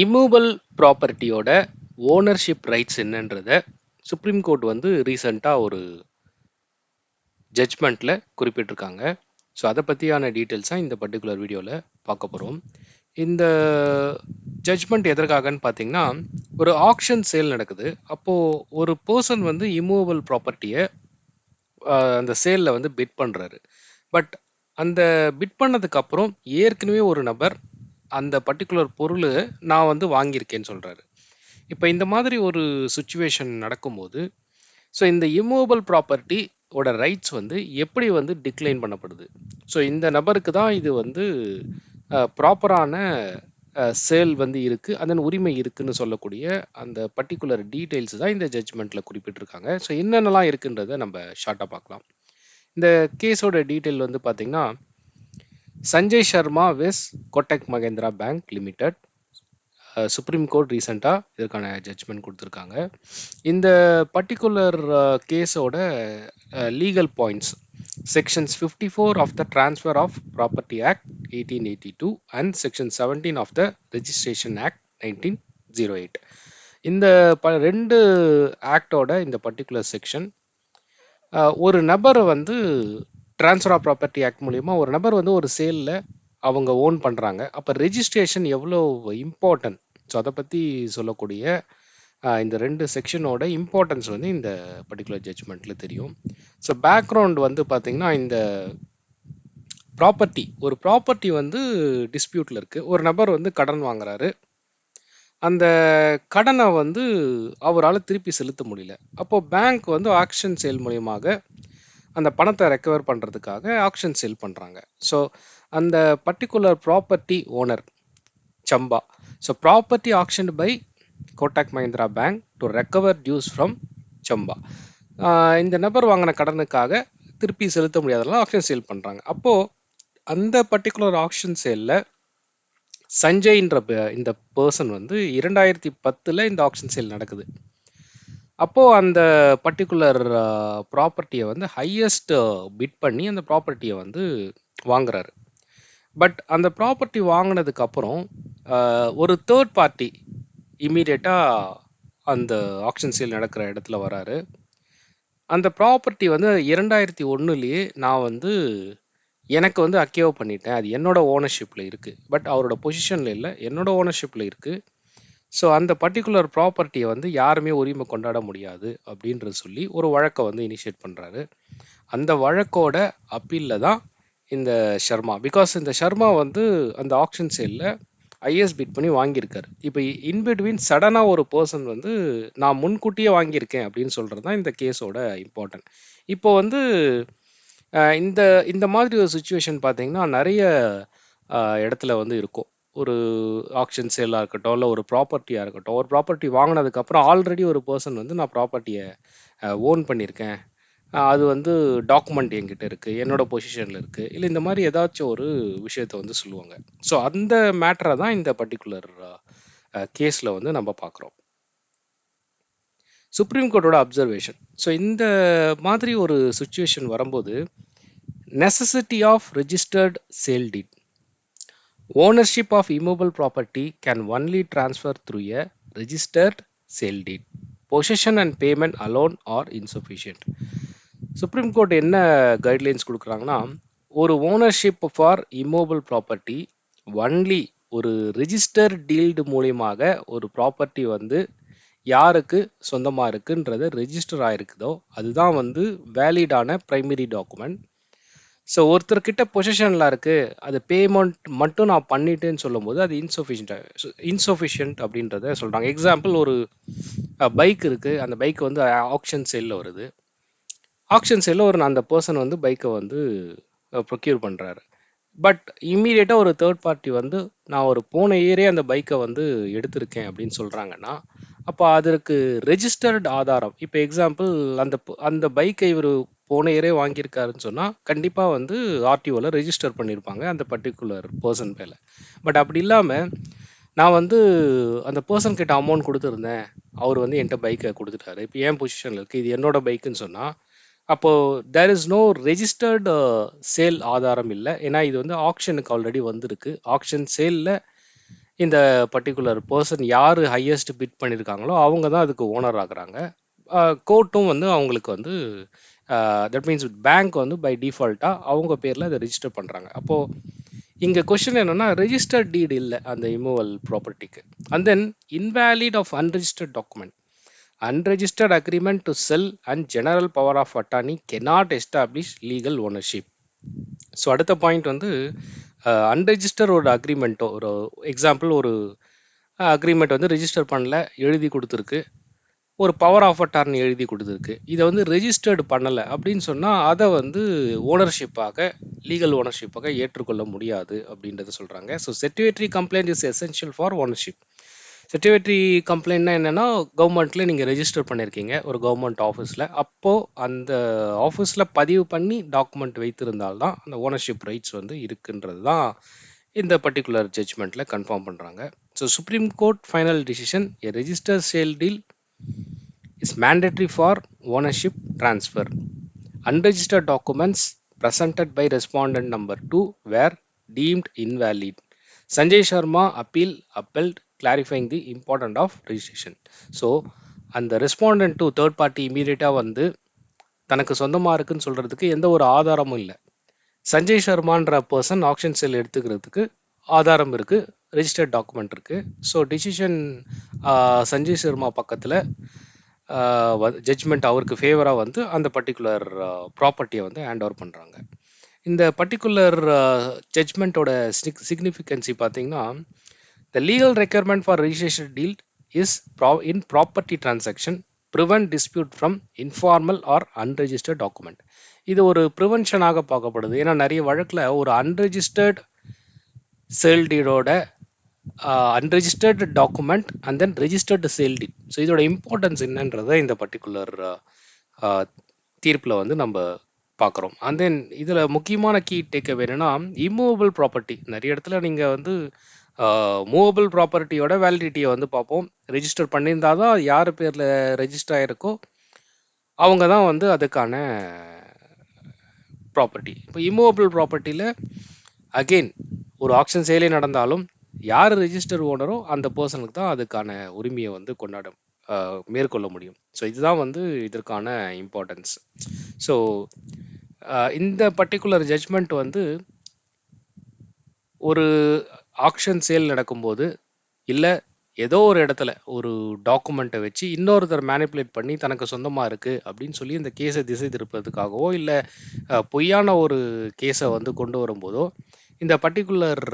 இம்மூவல் ப்ராப்பர்ட்டியோட ownership rights என்னன்றத supreme court வந்து ரீசண்டாக ஒரு ஜட்ஜ்மெண்ட்டில் குறிப்பிட்டிருக்காங்க. ஸோ அதை பற்றியான டீட்டெயில்ஸாக இந்த பர்டிகுலர் வீடியோவில் பார்க்க போகிறோம் இந்த ஜட்ஜ்மெண்ட் எதற்காகன்னு பார்த்தீங்கன்னா ஒரு ஆக்ஷன் சேல் நடக்குது. அப்போது ஒரு பர்சன் வந்து இம்மூவபிள் ப்ராப்பர்ட்டியை அந்த சேலில் வந்து பிட் பண்ணுறாரு பட் அந்த பிட் பண்ணதுக்கப்புறம் ஏற்கனவே ஒரு நபர் அந்த பர்டிகுலர் பொருள் நான் வந்து வாங்கியிருக்கேன்னு சொல்கிறாரு இப்போ இந்த மாதிரி ஒரு சுச்சுவேஷன் நடக்கும்போது ஸோ இந்த இம்மூவபிள் ப்ராப்பர்ட்டி ஓட ரைட்ஸ் வந்து எப்படி வந்து டிக்ளைன் பண்ணப்படுது? ஸோ இந்த நபருக்கு தான் இது வந்து ப்ராப்பரான சேல் வந்து இருக்குது அதன் உரிமை இருக்குன்னு சொல்லக்கூடிய அந்த பர்டிகுலர் டீட்டெயில்ஸ் தான் இந்த ஜட்ஜ்மெண்ட்டில் குறிப்பிட்டிருக்காங்க. ஸோ என்னென்னலாம் இருக்குன்றதை நம்ம ஷார்ட்டாக பார்க்கலாம். இந்த கேஸோட டீட்டெயில் வந்து பார்த்திங்கன்னா Sanjay Sharma vs Kotak Mahindra bank limited supreme court ரீசெண்டாக இதற்கான ஜட்ஜ்மெண்ட் கொடுத்துருக்காங்க. இந்த பர்டிகுலர் கேஸோட legal points sections fifty four of the transfer of property act eighteen eighty two and section seventeen of the registration act nineteen zero eight இந்த ப ரெண்டு ஆக்டோட இந்த particular section ஒரு நபரை வந்து டிரான்ஸ்ஃபர் ஆஃப் ப்ராப்பர்ட்டி ஆக்ட் மூலிமா ஒரு நபர் வந்து ஒரு சேலில் அவங்க ஓன் பண்ணுறாங்க அப்போ ரெஜிஸ்ட்ரேஷன் எவ்வளோ இம்பார்ட்டன்ட் ஸோ அதை பற்றி சொல்லக்கூடிய இந்த ரெண்டு செக்ஷனோட இம்பார்ட்டன்ஸ் வந்து இந்த பர்டிகுலர் ஜட்ஜ்மெண்ட்டில் தெரியும். ஸோ பேக்ரவுண்ட் வந்து பார்த்திங்கன்னா இந்த ப்ராப்பர்ட்டி ஒரு ப்ராப்பர்ட்டி வந்து டிஸ்பியூட்டில் இருக்குது ஒரு நபர் வந்து கடன் வாங்குறாரு. அந்த கடனை வந்து அவரால் திருப்பி செலுத்த முடியல. அப்போது பேங்க் வந்து ஆக்ஷன் சேல் மூலியமாக அந்த பணத்தை ரெக்கவர் பண்ணுறதுக்காக ஆக்ஷன் சேல் பண்ணுறாங்க ஸோ அந்த particular property owner Champa so property auction by Kotak Mahindra bank to recover dues from Champa இந்த நபர் வாங்கின கடனுக்காக திருப்பி செலுத்த முடியாதெல்லாம் ஆக்ஷன் சேல் பண்ணுறாங்க அப்போது அந்த பர்டிகுலர் ஆக்ஷன் சேலில் சஞ்சய்ன்ற இந்த பர்சன் வந்து இரண்டாயிரத்தி பத்தில் இந்த ஆக்ஷன் சேல் நடக்குது. அப்போது அந்த பர்டிகுலர் ப்ராப்பர்ட்டியை வந்து ஹையஸ்ட் பிட் பண்ணி அந்த ப்ராப்பர்ட்டியை வந்து வாங்குறாரு. பட் அந்த ப்ராப்பர்ட்டி வாங்கினதுக்கு அப்புறம் ஒரு தேர்ட் பார்ட்டி இம்மீடியட்டாக அந்த ஆக்ஷன் சேல் நடக்கிற இடத்துல வராரு. அந்த ப்ராப்பர்ட்டி வந்து இரண்டாயிரத்தி ஒன்றுலேயே நான் வந்து எனக்கு வந்து அக்கேவ் பண்ணிட்டேன். அது என்னோட ஓனர்ஷிப்பில் இருக்குது பட் அவரோட பொசிஷனில் இல்லை. என்னோட ஓனர்ஷிப்பில் இருக்குது ஸோ அந்த பர்டிகுலர் ப்ராப்பர்ட்டியை வந்து யாருமே உரிமை கொண்டாட முடியாது அப்படின்றது சொல்லி ஒரு வழக்கை வந்து இனிஷியேட் பண்ணுறாரு அந்த வழக்கோட அப்பீலில் தான் இந்த ஷர்மா. பிகாஸ் இந்த ஷர்மா வந்து அந்த ஆக்ஷன் சேலில் ஐஎஸ் பிட் பண்ணி வாங்கியிருக்காரு. இப்போ இன்பிட்வீன் சடனாக ஒரு பர்சன் வந்து நான் முன்கூட்டியே வாங்கியிருக்கேன் அப்படின்னு சொல்கிறது தான் இந்த கேஸோட இம்பார்ட்டன்ட் இப்போ வந்து இந்த இந்த மாதிரி ஒரு சுச்சுவேஷன் பார்த்தீங்கன்னா நிறைய இடத்துல வந்து இருக்கும். ஒரு ஆக்ஷன் சேலாக இருக்கட்டும் இல்லை ஒரு ப்ராப்பர்ட்டியாக இருக்கட்டும் ஒரு ப்ராப்பர்ட்டி வாங்கினதுக்கப்புறம் ஆல்ரெடி ஒரு பர்சன் வந்து நான் ப்ராப்பர்ட்டியை ஓன் பண்ணியிருக்கேன். அது வந்து டாக்குமெண்ட் என்கிட்ட இருக்குது என்னோடய பொசிஷனில் இருக்குது இல்லை இந்த மாதிரி ஏதாச்சும் ஒரு விஷயத்தை வந்து சொல்லுவாங்க. ஸோ அந்த மேட்டரை தான் இந்த பர்டிகுலர் கேஸில் வந்து நம்ம பார்க்குறோம். சுப்ரீம் கோர்ட்டோட அப்சர்வேஷன் ஸோ இந்த மாதிரி ஒரு சுச்சுவேஷன் வரும்போது necessity of registered sale deed ownership of immobile property can only transfer through a registered sale deed. Possession and payment alone are insufficient supreme court என்ன கைட்லைன்ஸ் கொடுக்குறாங்கன்னா ஒரு ownership for immovable property only ஒரு register டீல்டு மூலியமாக ஒரு property வந்து யாருக்கு சொந்தமாக இருக்குன்றது ரெஜிஸ்டர் ஆகிருக்குதோ அதுதான் வந்து வேலிடான ப்ரைமரி டாக்குமெண்ட் ஸோ ஒருத்தர்கிட்ட பொசிஷனில் இருக்குது அது பேமெண்ட் மட்டும் நான் பண்ணிட்டேன்னு சொல்லும்போது அது இன்சஃபிஷியன்ட் இன்சஃபிஷியன்ட் அப்படின்றத சொல்கிறாங்க எக்ஸாம்பிள் ஒரு பைக் இருக்குது அந்த பைக் வந்து ஆக்ஷன் சேலில் வருது. ஆக்ஷன் சேலில் ஒரு அந்த பர்சன் வந்து பைக்கை வந்து ப்ரொக்யூர் பண்ணுறாரு பட் இம்மீடியட்டாக ஒரு தேர்ட் பார்ட்டி வந்து நான் ஒரு போன இயரே அந்த பைக்கை வந்து எடுத்திருக்கேன் அப்படின்னு சொல்கிறாங்கன்னா அப்போ அதற்கு ரெஜிஸ்டர்டு ஆதாரம். இப்போ எக்ஸாம்பிள் அந்த அந்த பைக்கை இவர் போன இயரே வாங்கியிருக்காருன்னு சொன்னால் கண்டிப்பாக வந்து ஆர்டிஓவில் ரெஜிஸ்டர் பண்ணியிருப்பாங்க அந்த பர்டிகுலர் பர்சன் பேரில். பட் அப்படி இல்லாமல் நான் வந்து அந்த பர்சன் கிட்ட அமௌண்ட் கொடுத்துருந்தேன். அவர் வந்து என்கிட்ட பைக்கை கொடுத்துட்டாரு. இப்போ ஏன் பொசிஷனில் இருக்குது இது என்னோட பைக்குன்னு சொன்னால் அப்போது there is no registered sale ஆதாரம் இல்லை. ஏன்னா இது வந்து ஆக்ஷனுக்கு ஆல்ரெடி வந்திருக்கு. ஆக்ஷன் சேலில் இந்த பர்டிகுலர் பர்சன் யார் ஹையஸ்ட் பிட் பண்ணியிருக்காங்களோ அவங்க தான் அதுக்கு ஓனர் ஆகுறாங்க. கோர்ட்டும் வந்து அவங்களுக்கு வந்து தட் மீன்ஸ் பேங்க் வந்து பை டிஃபால்ட்டாக அவங்க பேரில் அதை ரிஜிஸ்டர் பண்ணுறாங்க அப்போது இங்கே கொஷின் என்னென்னா ரெஜிஸ்டர்ட் டீடு இல்லை அந்த immovable ப்ராப்பர்ட்டிக்கு and then invalid of unregistered document unregistered agreement to sell and general power of attorney cannot establish legal ownership so அடுத்த பாயிண்ட் வந்து அன்ரெஜிஸ்டர் ஒரு அக்ரிமெண்ட்டோ ஒரு எக்ஸாம்பிள் ஒரு அக்ரிமெண்ட் வந்து ரிஜிஸ்டர் பண்ணல எழுதி கொடுத்துருக்கு. ஒரு பவர் ஆஃப் அட்டார்னி எழுதி கொடுத்துருக்கு. இதை வந்து ரெஜிஸ்டர்டு பண்ணலை. அப்படின்னு சொன்னால் அதை வந்து ஓனர்ஷிப்பாக லீகல் ஓனர்ஷிப்பாக ஏற்றுக்கொள்ள முடியாது அப்படின்றத சொல்கிறாங்க so statutory complaint is essential for ownership statutory கம்ப்ளைண்ட்னா என்னென்னா கவர்மெண்ட்டில் நீங்கள் ரெஜிஸ்டர் பண்ணியிருக்கீங்க ஒரு கவர்மெண்ட் ஆஃபீஸில் அப்போது அந்த ஆஃபீஸில் பதிவு பண்ணி டாக்குமெண்ட் வைத்திருந்தால்தான் அந்த ஓனர்ஷிப் ரைட்ஸ் வந்து இருக்குன்றது தான் இந்த பர்டிகுலர் ஜட்ஜ்மெண்ட்டில் கன்ஃபார்ம் பண்ணுறாங்க so supreme court final decision a register sale deal is mandatory for ownership transfer unregistered documents presented by respondent number 2 were deemed invalid Sanjay Sharma appeal upheld clarifying the importance of registration So, அந்த respondent to third party இமீடியட்டாக வந்து தனக்கு சொந்தமாக இருக்குன்னு சொல்கிறதுக்கு எந்த ஒரு ஆதாரமும் இல்லை சஞ்சய் சர்மான்ற பர்சன் ஆக்ஷன் செல் எடுத்துக்கிறதுக்கு ஆதாரம் இருக்குது ரெஜிஸ்டர்ட் டாக்குமெண்ட் இருக்குது ஸோ டிசிஷன் சஞ்சய் சர்மா பக்கத்தில் ஜட்ஜ்மெண்ட் அவருக்கு ஃபேவராக வந்து அந்த பர்டிகுலர் ப்ராப்பர்ட்டியை வந்து ஹேண்ட் ஓவர் பண்ணுறாங்க இந்த பர்டிகுலர் ஜட்ஜ்மெண்ட்டோட சிக்னிஃபிகன்சி பார்த்தீங்கன்னா the legal requirement for registration deal is ப்ரா in property transaction prevent dispute from informal or unregistered document இது ஒரு ப்ரிவென்ஷனாக பார்க்கப்படுது. ஏன்னா நிறைய வழக்கில் ஒரு unregistered sale டீடோட unregistered document and then registered sale deed so இதோட இம்பார்ட்டன்ஸ் என்னன்றதை இந்த பர்டிகுலர் தீர்ப்பில் வந்து நம்ம பார்க்குறோம். அண்ட் தென் இதில் முக்கியமான கீ டேக் என்னென்னா இம்மூவபிள் ப்ராப்பர்ட்டி நிறைய இடத்துல நீங்கள் வந்து மூவபிள் ப்ராப்பர்ட்டியோட வேலிடிட்டியை வந்து பார்ப்போம். ரெஜிஸ்டர் பண்ணியிருந்தால் தான் யார் பேரில் ரெஜிஸ்டர் ஆகிருக்கோ அவங்க தான் வந்து அதுக்கான ப்ராப்பர்ட்டி இப்போ இம்மூவபிள் ப்ராப்பர்ட்டியில் அகெயின் ஒரு ஆக்ஷன் சேலே நடந்தாலும் யார் ரெஜிஸ்டர் ஓனரோ அந்த பர்சனுக்கு தான் அதுக்கான உரிமையை வந்து கொண்டாட மேற்கொள்ள முடியும். ஸோ இதுதான் வந்து இதற்கான இம்பார்ட்டன்ஸ் ஸோ இந்த பர்டிகுலர் ஜட்ஜ்மெண்ட் வந்து ஒரு ஆக்ஷன் சேல் நடக்கும்போது இல்லை ஏதோ ஒரு இடத்துல ஒரு டாக்குமெண்ட்டை வச்சு இன்னொருத்தர் மேனிப்புலேட் பண்ணி தனக்கு சொந்தமாக இருக்குது அப்படின்னு சொல்லி இந்த கேஸை திசை திருப்பதுக்காகவோ இல்லை பொய்யான ஒரு கேஸை வந்து கொண்டு வரும்போதோ இந்த பர்டிகுலர்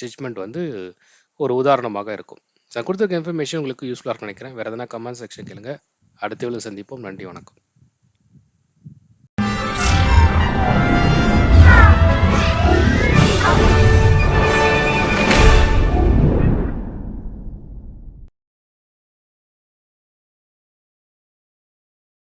ஜட்ஜ்மெண்ட் வந்து ஒரு உதாரணமாக இருக்கும். நான் கொடுத்துருக்க இன்ஃபர்மேஷன் உங்களுக்கு யூஸ்ஃபுல்லாக நினைக்கிறேன். வேறு எதனா கமெண்ட் செக்ஷன் கேளுங்க. அடுத்த சந்திப்போம். நன்றி வணக்கம்.